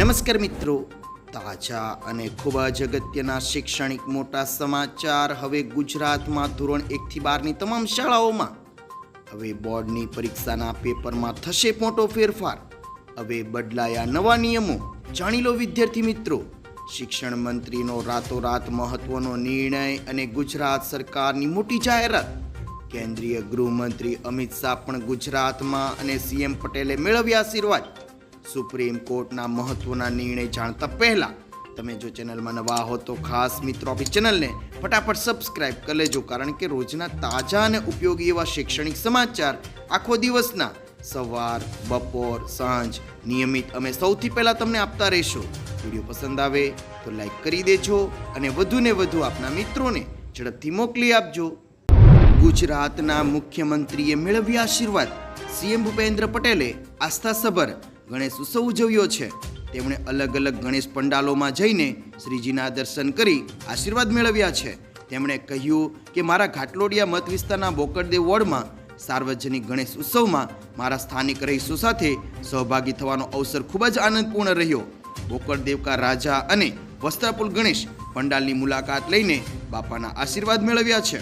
નમસ્કાર મિત્રો. તાજા અને ખૂબ જ અગત્યના શૈક્ષણિક મોટા સમાચાર હવે ગુજરાતમાં ધોરણ એકથી બારની તમામ શાળાઓમાં. હવે બોર્ડની પરીક્ષાના પેપરમાં થશે મોટો ફેરફાર. હવે બદલાયા નવા નિયમો. જાણી લો વિદ્યાર્થી મિત્રો, શિક્ષણ મંત્રીનો રાતોરાત મહત્વનો નિર્ણય અને ગુજરાત સરકારની મોટી જાહેરાત. કેન્દ્રીય ગૃહમંત્રી અમિત શાહ પણ ગુજરાતમાં અને સીએમ પટેલે મેળવ્યા આશીર્વાદ. સુપ્રીમ કોર્ટના મહત્વના નિર્ણય જાણતા પહેલા તમે જો ચેનલમાં નવા હો તો ખાસ મિત્રો આપણી ચેનલને ફટાફટ સબસ્ક્રાઇબ કરી લેજો, કારણ કે રોજના તાજા અને ઉપયોગી એવા શૈક્ષણિક સમાચાર આખો દિવસના સવાર, બપોર, સાંજ નિયમિત અમે સૌથી પહેલાં તમને આપતા રહીશું. વીડિયો પસંદ આવે તો લાઈક કરી દેજો અને વધુને વધુ આપના મિત્રોને ઝડપથી મોકલી આપજો. ગુજરાતના મુખ્યમંત્રીએ મેળવ્યા આશીર્વાદ. સીએમ ભૂપેન્દ્ર પટેલે આસ્થાસભર ગણેશ ઉત્સવ ઉજવ્યો છે. તેમણે અલગ અલગ ગણેશ પંડાલોમાં જઈને શ્રીજીના દર્શન કરી આશીર્વાદ મેળવ્યા છે. તેમણે કહ્યું કે મારા ઘાટલોડિયા મત વિસ્તારના બોકરદેવ વોર્ડમાં સાર્વજનિક ગણેશ ઉત્સવમાં મારા સ્થાનિક રહીશો સાથે સહભાગી થવાનો અવસર ખૂબ જ આનંદપૂર્ણ રહ્યો. બોકરદેવકા રાજા અને વસ્ત્રાપુલ ગણેશ પંડાલની મુલાકાત લઈને બાપાના આશીર્વાદ મેળવ્યા છે.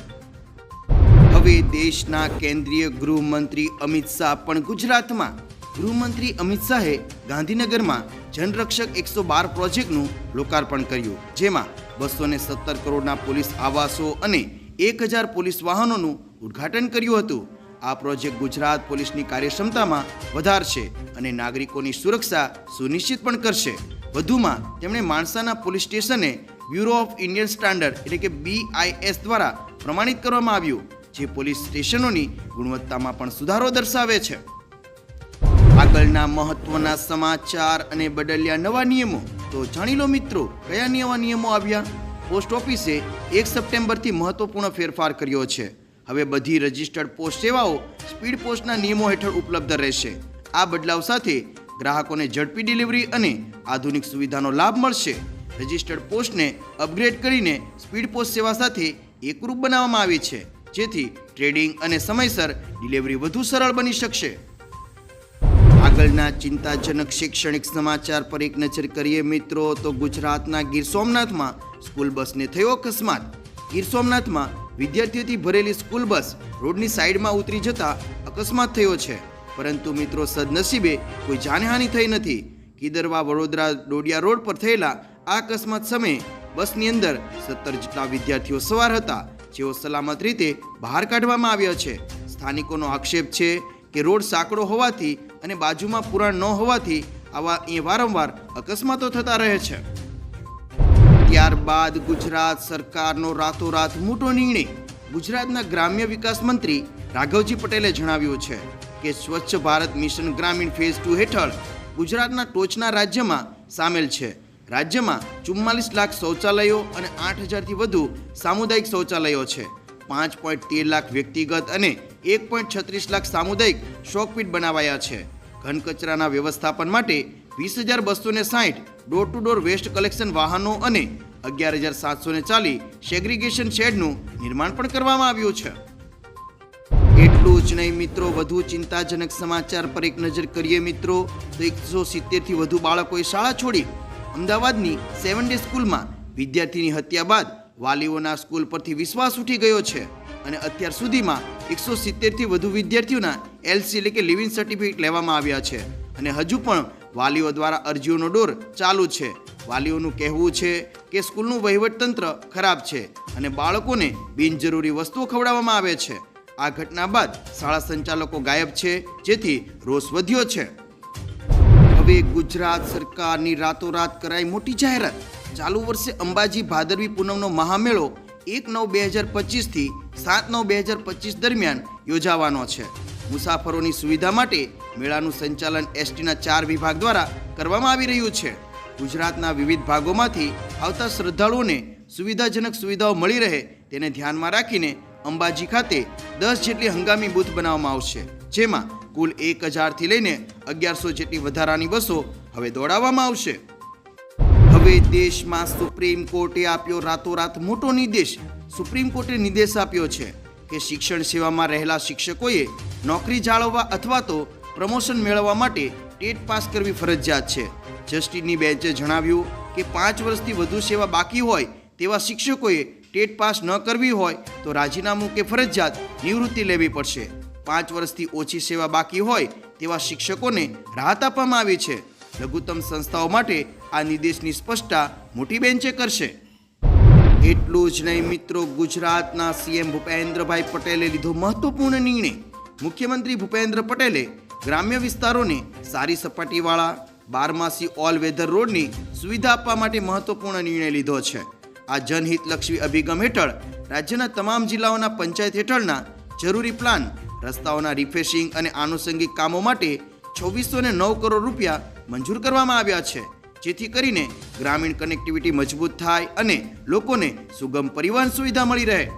હવે દેશના કેન્દ્રીય ગૃહમંત્રી અમિત શાહ પણ ગુજરાતમાં ગૃહમંત્રી અમિત શાહે ગાંધીનગરમાં જનરક્ષક એકસો બાર પ્રોજેક્ટનું લોકાર્પણ કર્યું, જેમાં બસો ને સત્તર કરોડના પોલીસ આવાસો અને એક હજાર પોલીસ વાહનોનું ઉદ્ઘાટન કર્યું હતું. આ પ્રોજેક્ટ ગુજરાત પોલીસની કાર્યક્ષમતામાં વધારશે અને નાગરિકોની સુરક્ષા સુનિશ્ચિત પણ કરશે. વધુમાં, તેમણે માણસાના પોલીસ સ્ટેશને બ્યુરો ઓફ ઇન્ડિયન સ્ટાન્ડર્ડ એટલે કે બીઆઈએસ દ્વારા પ્રમાણિત કરવામાં આવ્યું, જે પોલીસ સ્ટેશનોની ગુણવત્તામાં પણ સુધારો દર્શાવે છે. આગળના મહત્વના સમાચાર અને બદલ્યા નવા નિયમો. તો જાણી લો મિત્રો, કયા નવા નિયમો આવ્યા? પોસ્ટ ઓફિસે એક સપ્ટેમ્બરથી મહત્વપૂર્ણ ફેરફાર કર્યો છે. હવે બધી રજિસ્ટર્ડ પોસ્ટ સેવાઓ સ્પીડ પોસ્ટના નિયમો હેઠળ ઉપલબ્ધ રહેશે. આ બદલાવ સાથે ગ્રાહકોને ઝડપી ડિલિવરી અને આધુનિક સુવિધાનો લાભ મળશે. રજિસ્ટર્ડ પોસ્ટને અપગ્રેડ કરીને સ્પીડ પોસ્ટ સેવા સાથે એકરૂપ બનાવવામાં આવી છે, જેથી ટ્રેડિંગ અને સમયસર ડિલિવરી વધુ સરળ બની શકશે. આગળના ચિંતાજનક શૈક્ષણિક સમાચાર પર એક નજર કરીએ મિત્રો, તો ગુજરાતના ગીર સોમનાથમાં સ્કૂલ બસને થયો અકસ્માત. ગીર સોમનાથમાં વિદ્યાર્થીઓથી ભરેલી સ્કૂલ બસ રોડની સાઈડમાં ઉતરી જતા અકસ્માત થયો છે. પરંતુ મિત્રો, સદનસીબે કોઈ જાનહાનિ થઈ નથી. કિદરવા વડોદરા ડોડિયા રોડ પર થયેલા આ અકસ્માત સમયે બસની અંદર સત્તર જેટલા વિદ્યાર્થીઓ સવાર હતા, જેઓ સલામત રીતે બહાર કાઢવામાં આવ્યા છે. સ્થાનિકોનો આક્ષેપ છે કે રોડ સાંકડો હોવાથી અને બાજુમાં પુરાણ ન હોવાથી આવા એ વારંવાર અકસ્માતો થતા રહે છે. ત્યારબાદ ગુજરાત સરકારનો રાતોરાત મોટો નિર્ણય ગુજરાતના ગ્રામ્ય વિકાસ મંત્રી રાઘવજી પટેલે જણાવ્યું છે કે Swachh Bharat mission Grameen phase two હેઠળ ગુજરાતના ટોચના રાજ્યમાં સામેલ છે. રાજ્યમાં ચુમ્માલીસ લાખ શૌચાલયો અને આઠ હજારથી વધુ સામુદાયિક શૌચાલયો છે. પાંચ પોઈન્ટ તેર લાખ વ્યક્તિગત અને એક પોઈન્ટ છત્રીસ લાખ સામુદાયિક શોકપીટ બનાવાયા છે. ઘન કચરાના વ્યવસ્થાપન માટે વીસ હજાર બસો ને સાઠ door to door waste collection વાહનો અને અગિયાર હજાર સાતસો ને ચાલી સેગ્રીગેશન શેડનું નિર્માણ પણ કરવામાં આવ્યું છે. એટલું જ નહીં મિત્રો, વધુ ચિંતાજનક સમાચાર પર એક નજર કરીએ મિત્રો. તો એકસો સિત્તેરથી વધુ બાળકોએ શાળા છોડી અમદાવાદની સેવન ડે સ્કૂલમાં વિદ્યાર્થીની હત્યા બાદ વાલીઓના સ્કૂલ પરથી વિશ્વાસ ઉઠી ગયો છે. અને અત્યાર સુધીમાં એકસો સિત્તેરથી વધુ વિદ્યાર્થીઓના એલસી એટલે કે લિવિંગ સર્ટિફિકેટ લેવામાં આવ્યા છે. અને હજુ પણ વાલીઓ દ્વારા અરજીઓનો દોર ચાલુ છે. વાલીઓનું કહેવું છે કે સ્કૂલનું વહીવટતંત્ર ખરાબ છે અને બાળકોને બિનજરૂરી વસ્તુઓ ખવડાવવામાં આવે છે. આ ઘટના બાદ શાળા સંચાલકો ગાયબ છે, જેથી રોષ વધ્યો છે. હવે ગુજરાત સરકારની રાતોરાત કરાઈ મોટી જાહેરાત. ચાલુ વર્ષે અંબાજી ભાદરવી પૂનમનો મહામેળો એક નવ બે હજાર પચીસથી સાત નવ બે હજાર પચીસ દરમિયાન યોજાવાનો છે. મુસાફરોની સુવિધા માટે મેળાનું સંચાલન એસટીના ચાર વિભાગ દ્વારા કરવામાં આવી રહ્યું છે. ગુજરાતના વિવિધ ભાગોમાંથી આવતા શ્રદ્ધાળુઓને સુવિધાજનક સુવિધાઓ મળી રહે તેને ધ્યાનમાં રાખીને અંબાજી ખાતે દસ જેટલી હંગામી બૂથ બનાવવામાં આવશે, જેમાં કુલ એક હજારથી લઈને અગિયારસો જેટલી વધારાની બસો હવે દોડાવવામાં આવશે. હવે દેશમાં સુપ્રીમ કોર્ટે આપ્યો રાતોરાત મોટો નિર્દેશ. સુપ્રીમ કોર્ટે નિર્દેશ આપ્યો છે કે શિક્ષણ સેવામાં રહેલા શિક્ષકોએ નોકરી જાળવવા અથવા તો પ્રમોશન મેળવવા માટે ટેટ પાસ કરવી ફરજિયાત છે. જસ્ટિસની બેન્ચે જણાવ્યું કે પાંચ વર્ષથી વધુ સેવા બાકી હોય તેવા શિક્ષકોએ ટેટ પાસ ન કરવી હોય તો રાજીનામું કે ફરજિયાત નિવૃત્તિ લેવી પડશે. પાંચ વર્ષથી ઓછી સેવા બાકી હોય તેવા શિક્ષકોને રાહત આપવામાં આવી છે. લઘુત્તમ સંસ્થાઓ માટે આ નિર્દેશની સ્પષ્ટતા મોટી બેન્ચે કરશે. એટલું જ નહીં મિત્રો, ગુજરાતના સીએમ ભૂપેન્દ્રભાઈ પટેલે લીધો મહત્વપૂર્ણ નિર્ણય. મુખ્યમંત્રી ભૂપેન્દ્ર પટેલે ગ્રામ્ય વિસ્તારોને સારી સપાટીવાળા, બારમાસી ઓલ વેધર રોડની સુવિધા આપવા માટે મહત્વપૂર્ણ નિર્ણય લીધો છે. આ જનહિતલક્ષી અભિગમ હેઠળ રાજ્યના તમામ જિલ્લાઓના પંચાયત હેઠળના જરૂરી પ્લાન રસ્તાઓના રિફેશિંગ અને આનુષંગિક કામો માટે છવ્વીસો ને નવ કરોડ રૂપિયા મંજૂર કરવામાં આવ્યા છે. જેથી કરીને ગ્રામીણ કનેક્ટિવિટી મજબૂત થાય અને લોકોને સુગમ પરિવહન સુવિધા મળી રહે.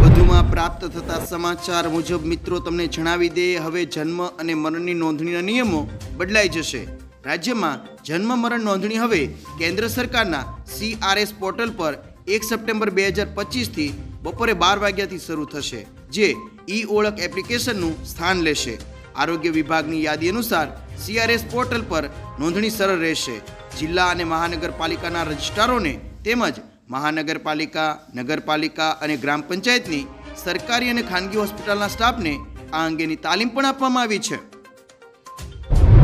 વધુમાં પ્રાપ્ત થતા સમાચાર મુજબ, મિત્રો, તમને જણાવી દે, હવે જન્મ અને મરણની નોંધણીના નિયમો બદલાઈ જશે. રાજ્યમાં જન્મ મરણ નોંધણી હવે કેન્દ્ર સરકારના સીઆરએસ પોર્ટલ પર એક સપ્ટેમ્બર બે હજાર પચીસથી બપોરે બાર વાગ્યાથી શરૂ થશે, જે ઈ ઓળખ એપ્લિકેશનનું સ્થાન લેશે. આરોગ્ય વિભાગની યાદી અનુસાર સીઆરએસ પોર્ટલ પર નોંધણી સરળ રહેશે. જિલ્લા અને મહાનગરપાલિકાના રજિસ્ટ્રારોને તેમજ મહાનગરપાલિકા, નગરપાલિકા અને ગ્રામ પંચાયતની સરકારી અને ખાનગી હોસ્પિટલના સ્ટાફને આ અંગેની તાલીમ પણ આપવામાં આવી છે.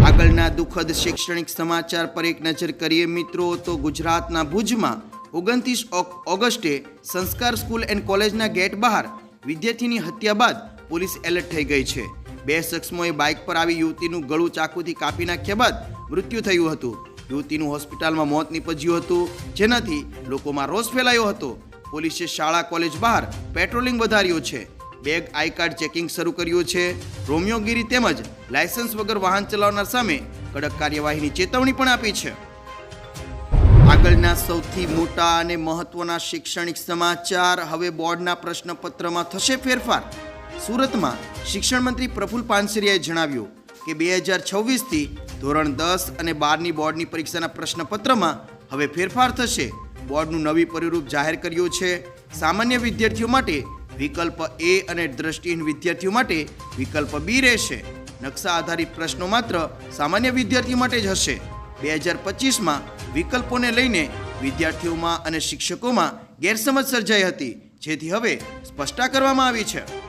આગળના દુઃખદ શૈક્ષણિક સમાચાર પર એક નજર કરીએ મિત્રો, તો ગુજરાતના ભુજમાં ઓગણત્રીસ ઓગસ્ટે સંસ્કાર સ્કૂલ એન્ડ કોલેજના ગેટ બહાર વિદ્યાર્થીની હત્યા બાદ પોલીસ એલર્ટ થઈ ગઈ છે. બે શખ્સોએ બાઇક પર આવી યુવતીનું ગળું ચાકુથી કાપી નાખ્યા બાદ મૃત્યુ થયું હતું. યુવતીનું હોસ્પિટલમાં મોત નીપજ્યું હતું, જેનાથી લોકોમાં રોષ ફેલાયો હતો. પોલીસે શાળા, કોલેજ બહાર પેટ્રોલિંગ વધાર્યું છે. બેગ, આઈ કાર્ડ ચેકિંગ શરૂ કર્યું છે. રોમિયોગીરી તેમજ લાયસન્સ વગર વાહન ચલાવનાર સામે કડક કાર્યવાહીની ચેતવણી પણ આપી છે. આગળના સૌથી મોટા અને મહત્વના શૈક્ષણિક સમાચાર હવે બોર્ડના પ્રશ્નપત્રમાં થશે ફેરફાર. સુરતમાં શિક્ષણ મંત્રી પ્રફુલ પાનસરિયાએ જણાવ્યું કે બે હજાર છવ્વીસથી ધોરણ દસ અને બારની બોર્ડની પરીક્ષાના પ્રશ્નપત્રમાં હવે ફેરફાર થશે. બોર્ડનું નવી પરિરૂપ જાહેર કર્યું છે. સામાન્ય વિદ્યાર્થીઓ માટે વિકલ્પ એ અને દ્રષ્ટિહીન વિદ્યાર્થીઓ માટે વિકલ્પ બી રહેશે. નકશા આધારિત પ્રશ્નો માત્ર સામાન્ય વિદ્યાર્થીઓ માટે જ હશે. બે હજાર પચીસમાં વિકલ્પોને લઈને વિદ્યાર્થીઓમાં અને શિક્ષકોમાં ગેરસમજ સર્જાઈ હતી, જેથી હવે સ્પષ્ટતા કરવામાં આવી છે.